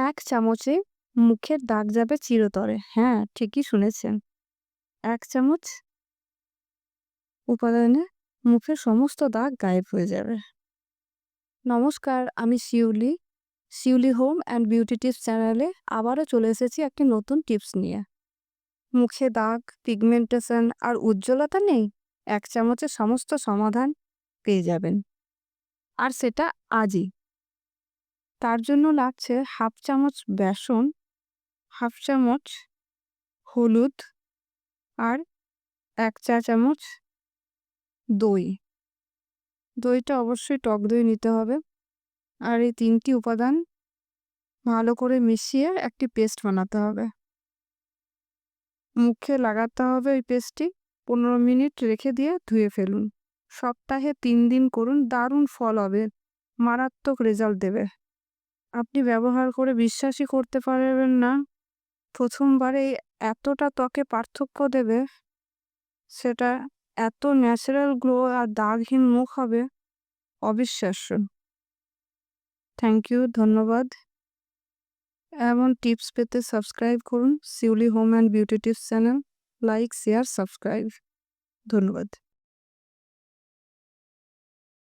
এক চামচে মুখের দাগ যাবে চিরতরে। হ্যাঁ ঠিকই শুনেছেন। এক চামচ উপাদানে মুখের সমস্ত দাগ গায়েব হয়ে যাবে। নমস্কার, আমি Shiuli. Shiuli home and beauty tips চ্যানেলে আবারও চলে এসেছি একটি নতুন টিপস নিয়ে। মুখে দাগ, পিগমেন্টেশন আর উজ্জ্বলতা নেই, এক চামচের সমস্ত সমাধান পেয়ে যাবেন। আর সেটা আজই। তার জন্য লাগছে হাফ চামচ বেসন, হাফ চামচ হলুদ আর এক চা চামচ দই। দইটা অবশ্যই টক দই নিতে হবে। আর এই তিনটি উপাদান ভালো করে মিশিয়ে একটি পেস্ট বানাতে হবে। মুখে লাগাতে হবে ওই পেস্টটি। পনেরো মিনিট রেখে দিয়ে ধুয়ে ফেলুন। সপ্তাহে তিন দিন করুন, দারুণ ফল হবে। মারাত্মক রেজাল্ট দেবে। আপনি ব্যবহার করে বিশ্বাসই করতে পারবেন না। প্রথমবারে এতটা ত্বকে পার্থক্য দেবে, সেটা এত ন্যাচারাল গ্লো আর দাগহীন মুখ হবে, অবিশ্বাস্য। থ্যাংক ইউ ধন্যবাদ। এমন টিপস পেতে সাবস্ক্রাইব করুন Shiuli home and beauty tips channel like share subscribe ধন্যবাদ।